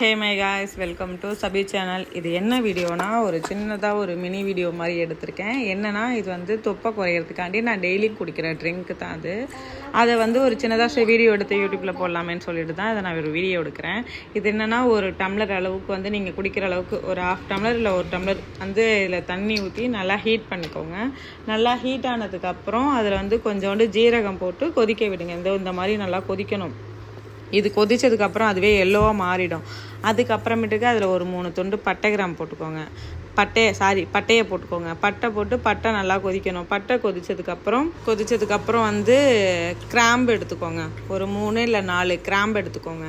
Hey my guys welcome to Sabi channel இது என்ன வீடியோனா ஒரு சின்னதாக ஒரு மினி வீடியோ மாதிரி எடுத்திருக்கேன். என்னன்னா இது வந்து தொப்பை குறையிறதுக்காண்டி நான் டெய்லி குடிக்கிற ட்ரிங்க்கு தான் அது. அதை வந்து ஒரு சின்னதாக வீடியோ எடுத்து யூடியூப்பில் போடலாமேன்னு சொல்லிட்டு தான் அதை நான் ஒரு வீடியோ எடுக்கிறேன். இது என்னென்னா ஒரு டம்ளர் அளவுக்கு வந்து நீங்கள் குடிக்கிற அளவுக்கு ஒரு ஹாஃப் டம்ளர் இல்லை ஒரு டம்ளர் வந்து இதில் தண்ணி ஊற்றி நல்லா ஹீட் பண்ணிக்கோங்க. நல்லா ஹீட் ஆனதுக்கப்புறம் அதில் வந்து கொஞ்சோண்டு ஜீரகம் போட்டு கொதிக்க விடுங்க. இந்த இந்த மாதிரி நல்லா கொதிக்கணும். இது கொதித்ததுக்கப்புறம் அதுவே எல்லோவாக மாறிடும். அதுக்கப்புறமேட்டுக்கு அதில் ஒரு மூணு துண்டு பட்டை கிராம் போட்டுக்கோங்க. பட்டையை சாரி பட்டையை போட்டுக்கோங்க. பட்டை போட்டு பட்டை நல்லா கொதிக்கணும். பட்டை கொதித்ததுக்கப்புறம் கொதித்ததுக்கப்புறம் வந்து கிராம்பு எடுத்துக்கோங்க. ஒரு மூணு இல்லை நாலு கிராம்பு எடுத்துக்கோங்க.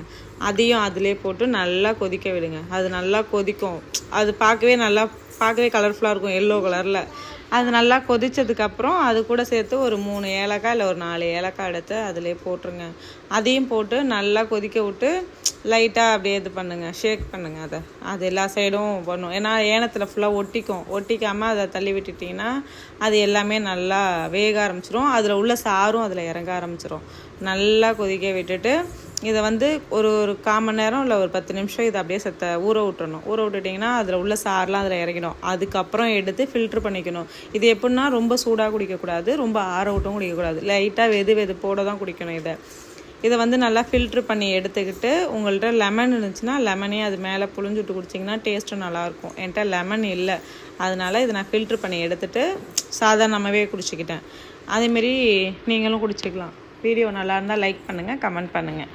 அதையும் அதிலே போட்டு நல்லா கொதிக்க விடுங்க. அது நல்லா கொதிக்கும். அது பார்க்கவே நல்லா பார்க்கவே கலர்ஃபுல்லாக இருக்கும் எல்லோ கலரில் அது நல்லா கொதித்ததுக்கப்புறம் அது கூட சேர்த்து ஒரு மூணு ஏலக்காய் இல்லை ஒரு நாலு ஏலக்காய் எடுத்து அதிலே போட்டுருங்க. அதையும் போட்டு நல்லா கொதிக்க விட்டு லைட்டாக அப்படியே இது பண்ணுங்கள் ஷேக் பண்ணுங்கள் அதை. அது எல்லா சைடும் பண்ணும். ஏன்னா ஏனத்தில் ஃபுல்லாக ஒட்டிக்கும். ஒட்டிக்காமல் அதை தள்ளி விட்டுட்டிங்கன்னா அது எல்லாமே நல்லா வேக ஆரம்பிச்சிரும். அதில் உள்ள சாரும் அதில் இறங்க ஆரம்பிச்சிரும். நல்லா கொதிக்க விட்டுட்டு இதை வந்து ஒரு ஒரு கால் மணி நேரம் இல்லை ஒரு பத்து நிமிஷம் இதை அப்படியே செத்த ஊற விட்டுறணும். ஊற விட்டுட்டிங்கன்னா அதில் உள்ள சாரெலாம் அதில் இறங்கிடும். அதுக்கப்புறம் எடுத்து ஃபில்ட்ரு பண்ணிக்கணும். இது எப்படின்னா ரொம்ப சூடாக குடிக்கக்கூடாது ரொம்ப ஆற விட்டும் குடிக்கக்கூடாது. லைட்டாக வெது வெதுப்போட தான் குடிக்கணும் இதை. இதை வந்து நல்லா ஃபில்ட்ரு பண்ணி எடுத்துக்கிட்டு உங்கள்கிட்ட லெமன் இருந்துச்சுன்னா லெமனே அது மேலே புழிஞ்சுட்டு குடிச்சிங்கன்னா டேஸ்ட்டும் நல்லாயிருக்கும். என்கிட்ட லெமன் இல்லை. அதனால் இதை நான் ஃபில்ட்ரு பண்ணி எடுத்துட்டு சாதாரணமாகவே குடிச்சிக்கிட்டேன். அதேமாரி நீங்களும் குடிச்சிக்கலாம். வீடியோ நல்லா இருந்தால் லைக் பண்ணுங்கள் கமெண்ட் பண்ணுங்கள்